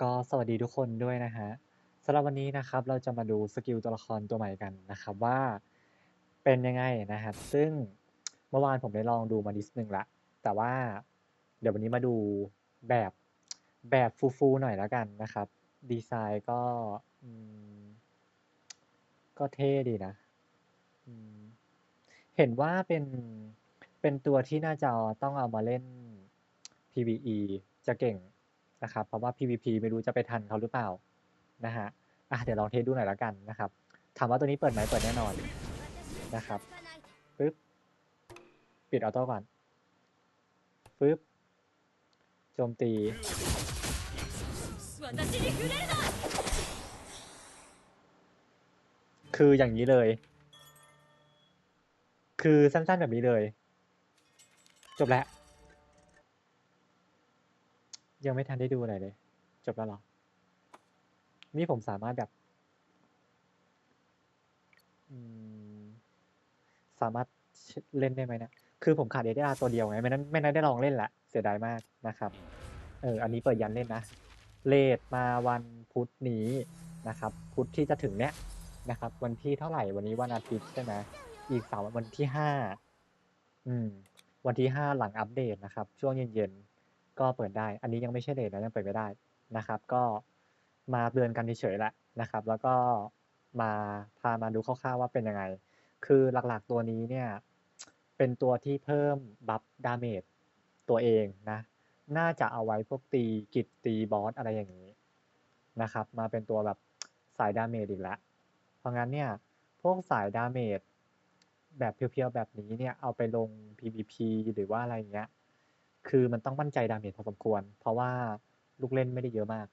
ก็สวัสดีทุกคนด้วยนะฮะสำหรับวันนี้นะครับเราจะมาดูสกิลตัวละครตัวใหม่กันนะครับว่าเป็นยังไงนะครับซึ่งเมื่อวานผมได้ลองดูมานิดนึงละแต่ว่าเดี๋ยววันนี้มาดูแบบแบบฟูๆหน่อยแล้วกันนะครับ ดีไซน์ก็ก็เท่ดีนะเห็นว่าเป็นเป็นตัวที่น่าจะต้องเอามาเล่น PVE จะเก่ง นะครับ เพราะว่า PVP ไม่รู้จะไปทันเขาหรือเปล่านะฮะอะเดี๋ยวลองเทสดูหน่อยแล้วกันนะครับ ถามว่าตัวนี้เปิดไหมเปิดแน่นอนนะครับปึ๊บปิดออโต้ก่อนปึ๊บโจมตีคืออย่างนี้เลย คือสั้นๆแบบนี้เลย จบแล้ว ยังไม่ทันได้ดูอะไรเลย จบแล้วเหรอ นี่ผมสามารถแบบ อืม สามารถเล่นได้ไหมเนะคือผมขาดเอเดอาตัวเดียวไงไม่นั้นไม่นั้นได้ลองเล่นละเสียดายมากนะครับ เออ อันนี้เปิดยันเล่นนะ เลทมาวันพุธนี้นะครับ พุธที่จะถึงเนี้ยนะครับ วันที่เท่าไหร่วันนี้วันอาทิตย์ใช่ไหมอีกสามวันวันที่ห้าอืม วันที่ห้าหลังอัปเดตนะครับ ช่วงเย็นๆ ก็เปิดได้ อันนี้ยังไม่ใช่เลทนะยังเปิดไม่ได้นะครับ ก็มาเตือนกันเฉยๆแหละนะครับ แล้วก็มาพามาดูคร่าวๆว่าเป็นยังไง คือหลักๆตัวนี้เนี่ย เป็นตัวที่เพิ่มบัฟดาเมจตัวเองนะ น่าจะเอาไว้พวกตีกิจตีบอสอะไรอย่างนี้นะครับ มาเป็นตัวแบบสายดาเมจอีกแล้ว เพราะงั้นเนี่ย พวกสายดาเมจแบบเพียวๆแบบนี้เนี่ย เอาไปลง PVP หรือว่าอะไรเงี้ย คือมันต้องมั่นใจดาเมจพอสมควร เพราะว่าลูกเล่นไม่ได้เยอะมาก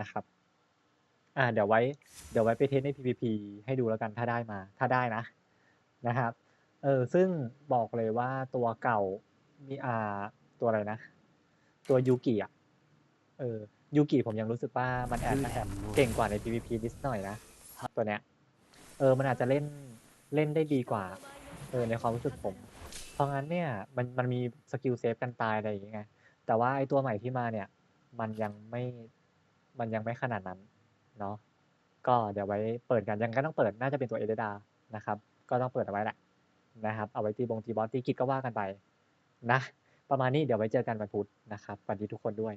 นะครับ อ่า เดี๋ยวไว้ เดี๋ยวไว้ไปเทสใน PVP ให้ดูแล้วกันถ้าได้มา ถ้าได้นะนะครับ เออซึ่งบอกเลยว่าตัวเก่ามีอ่าตัวอะไรนะ ตัวยูกิอะเออยูกิผมยังรู้สึกว่ามันแอบแอบเก่งกว่าใน PVP นิดหน่อยนะตัวเนี้ย เออ มันอาจจะเล่นเล่นได้ดีกว่า เออในความรู้สึกผมเพ ราะงั้นเนี่ยมันมันมีสกิลเซฟกันตายอะไรอย่างเงี้ยแต่ว่าไอตัวใหม่ที่มาเนี่ย มันยังไม่มันยังไม่ขนาดนั้นเนาะก็เดี๋ยวไว้เปิดกันยังก็ต้องเปิดน่าจะเป็นตัวเอเดดานะครับ ก็ต้องเปิดเอาไว้แหละนะครับ เอาไว้ตีบงตีบอสตีกิจก็ว่ากันไปนะ ประมาณนี้เดี๋ยวไว้เจอกันวันพุธนะครับสวัสดีทุกคนด้วย